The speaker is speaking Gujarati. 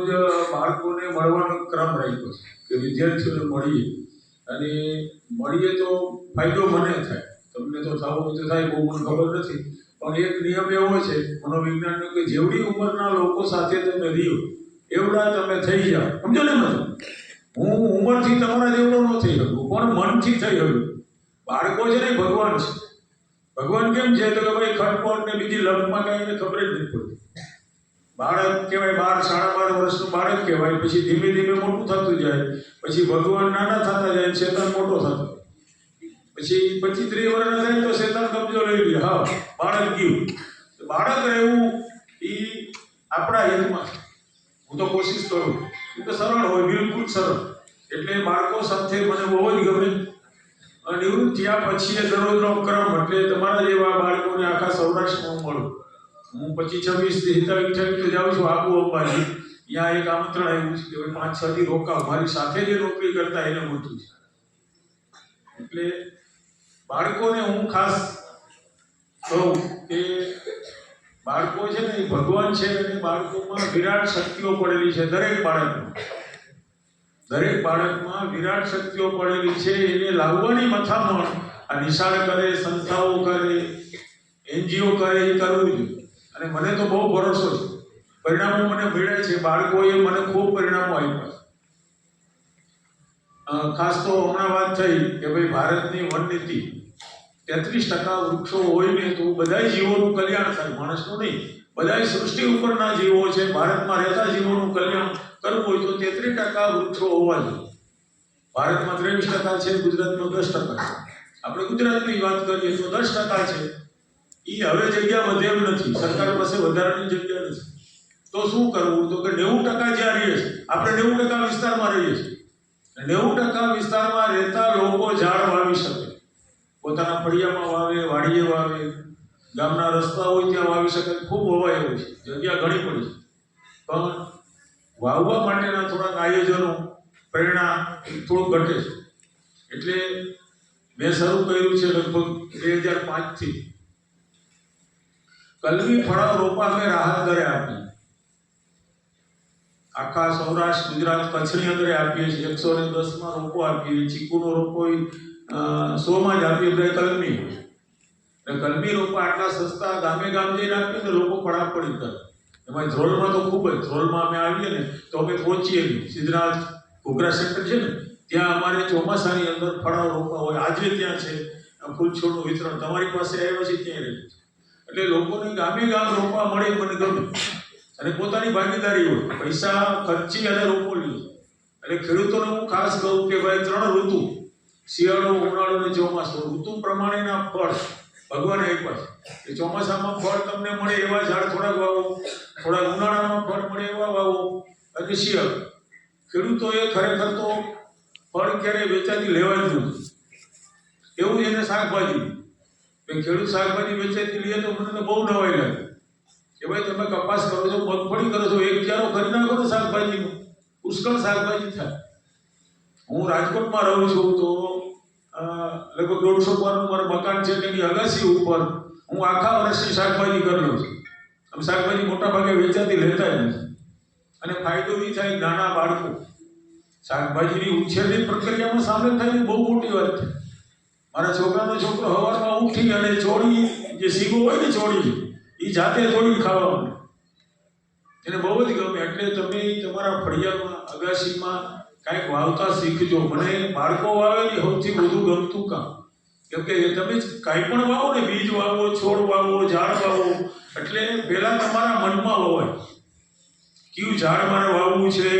જ બાળકોને મળવાનો ક્રમ રાખ્યો છે કે વિદ્યાર્થીઓને મળીએ. અને મળીએ તો ફાયદો મને થાય. તમને તો થવો તો થાય, બહુ મને ખબર નથી. પણ એક નિયમ એવો છે, મનોવિજ્ઞાનનો કે જેવડી ઉંમરના લોકો સાથે તમે રહ્યો, એવડા તમે થઈ જાઓ. સમજો ને મને હું ઉંમરથી તમારા જેવડો ન થઈ શકું, પણ મનથી થઈ શકું બાળકો છે ને ભગવાન છે. ભગવાન કેમ છે? તો કે ભાઈ ખટપટ ને બીજી લપમાં કાંઈ ખબર જ નથી પડતી. બાળક કહેવાય બાર, સાડા બાર વર્ષનું બાળક કહેવાય, પછી ધીમે ધીમે મોટું થતું જાય, પછી ભગવાન નાના થતા જાય શેતાન મોટો થતો. પછી પચીસ ત્રીસ વર્ષના થાય તો શેતાન કબજો લઈ લે. હા, બાળક ગયું. બાળક રહેવું એ આપણા હિતમાં હું તો કોશિશ કરું. એ તો સરળ હોય, બિલકુલ સરળ. એટલે બાળકો સાથે મને બહુ જ ગમે. નિવૃત્ત થયા પછી દરરોજનો ક્રમ એટલે તમારા જેવા બાળકોને આખા સૌરાષ્ટ્રમાં હું મળું. હું પચીસ છવ્વીસ હિતાવી અઠ્યાવીસ જાઉં છું આબુ અંબાજી. ત્યાં એક આમંત્રણ આવ્યું છે કે પાંચ, છ થી રોકાવ. મારી સાથે જે નોકરી કરતા એને મોટું છે. એટલે બાળકોને હું ખાસ કહું કે બાળકો છે ને એ ભગવાન છે અને બાળકોમાં વિરાટ શક્તિઓ પડેલી છે દરેક બાળકમાં. દરેક બાળકમાં વિરાટ શક્તિઓ પડેલી છે, એને લાવવાની મથામણ આ નિશાળ કરે, સંસ્થાઓ કરે, એનજીઓ કરે, એ કરવું જોઈએ. અને મને તો બહુ ભરોસો છે. પરિણામો મને મળ્યા છે. બાળકોએ મને ખૂબ પરિણામો આપ્યા ખાસ તો હમણાં વાત થઈ કે ભાઈ ભારતની વન નીતિ તેત્રીસ ટકા વૃક્ષો હોય ને તો બધા જીવોનું કલ્યાણ થાય. માણસનું નહીં. બધા સૃષ્ટિ ઉપરના જીવો છે. ભારતમાં રહેતા જીવોનું કલ્યાણ કરવું હોય તો તેત્રીસ ટકા વૃક્ષો હોવા જોઈએ. ભારતમાં ત્રેવીસ ટકા છે, ગુજરાતમાં દસ ટકા છે. આપણે ગુજરાતની વાત કરીએ તો દસ ટકા છે. એ હવે જગ્યા વધે એમ નથી. સરકાર પાસે વધારાની જગ્યા નથી. તો શું કરવું? તો કે નેવું ટકા જ્યાં રહીએ છીએ, આપણે નેવું ટકા વિસ્તારમાં રહીએ છીએ. નેવું ટકા વિસ્તારમાં રહેતા લોકો ઝાડ વાવી શકે. પોતાના ફળિયામાં વાવે, વાડીએ વાવે, ગામના રસ્તા હોય ત્યાં વાવી શકે. ખૂબ હોવાય એવું છે. જગ્યા ઘણી પડી છે. પણ વાવવા માટેના થોડાક આયોજનો, પ્રેરણા થોડુંક ઘટે છે. એટલે મેં શરૂ કર્યું છે લગભગ બે હજાર પાંચથી. કલમી ફળો રોપા અમે રાહત દરે આપી. આખા સૌરાષ્ટ્ર, ગુજરાત કચ્છની અંદર આપીએ છીએ. એકસો ને દસમાં રોપો આપીએ ચીકુનો રોપો સોમાં જ આપીએ એટલે કલમી. એટલે કલમી રોપો આટલા સસ્તા ગામે ગામ જઈને આપીએ ને લોકો પડાપડી કરે. એમાં ધ્રોલમાં તો ખૂબ જ ધ્રોલમાં અમે આવીએ ને તો અમે પહોંચીએ નહીં સિદ્ધનાથ ઘોઘરા સેન્ટર છે ને, ત્યાં અમારે ચોમાસાની અંદર ફળો રોપા હોય. આજે ત્યાં છે. ફૂલ છોડનું વિતરણ. તમારી પાસે આવ્યા છે? ત્યાં રહે એટલે લોકોને ગામે ગામ રોપા મળે મને ગમે. અને પોતાની ભાગીદારી હોય. પૈસા, ખર્ચી અને રોપો લીધો એટલે ખેડૂતોને હું ખાસ કહું કે ભાઈ ત્રણ ઋતુ, શિયાળો, ઉનાળો અને ચોમાસું. ઋતુ પ્રમાણેના ફળ ભગવાન આપ્યા છે. એ ચોમાસામાં ફળ તમને મળે એવા ઝાડ થોડાક વાવો, થોડાક ઉનાળામાં ફળ મળે એવા વાવો. અને શિયાળો. ખેડૂતોએ ખરેખર તો ફળ ક્યારેય વેચાતી લેવા જ નથી એવું એને શાકભાજી. કે ખેડૂત શાકભાજી વેચાતી લે તો મને બહુ નવાઈ લાગે. કે ભાઈ, તમે કપાસ કરો છો, મગફળી કરો છો, એક ચારો કરી નાખો તો શાકભાજીનું. પુષ્કળ શાકભાજી થાય. હું રાજકોટમાં રહું છું તો લગભગ દોઢસો પરનું મારું મકાન છે તેની અગાસી ઉપર. હું આખા વર્ષની શાકભાજી કરી છું. અમે શાકભાજી મોટા ભાગે વેચાતી લેતા જ નથી. અને ફાયદો એ થાય નાના બાળકો. શાકભાજીની ઉછેરની પ્રક્રિયામાં સામેલ થાય બહુ મોટી વાત છે. મારા છોકરાનો છોકરો હવારમાં ઉઠી અને ચોળી, જે સીગો હોય ને ચોળી એ જાતે થોડી ખાવાનું એને બહુ જ ગમે, એટલે તમે તમારા ફળિયામાં અગાશીમાં કાંઈક વાવતા શીખજો. મને બાળકો વાવે ને સૌથી વધુ ગમતું કામ. કેમ કે તમે કાંઈ પણ વાવો ને, બીજ વાવો, છોડ વાવો, ઝાડ વાવો, એટલે પહેલાં તમારા મનમાં હોય, કયું ઝાડ મારે વાવવું છે?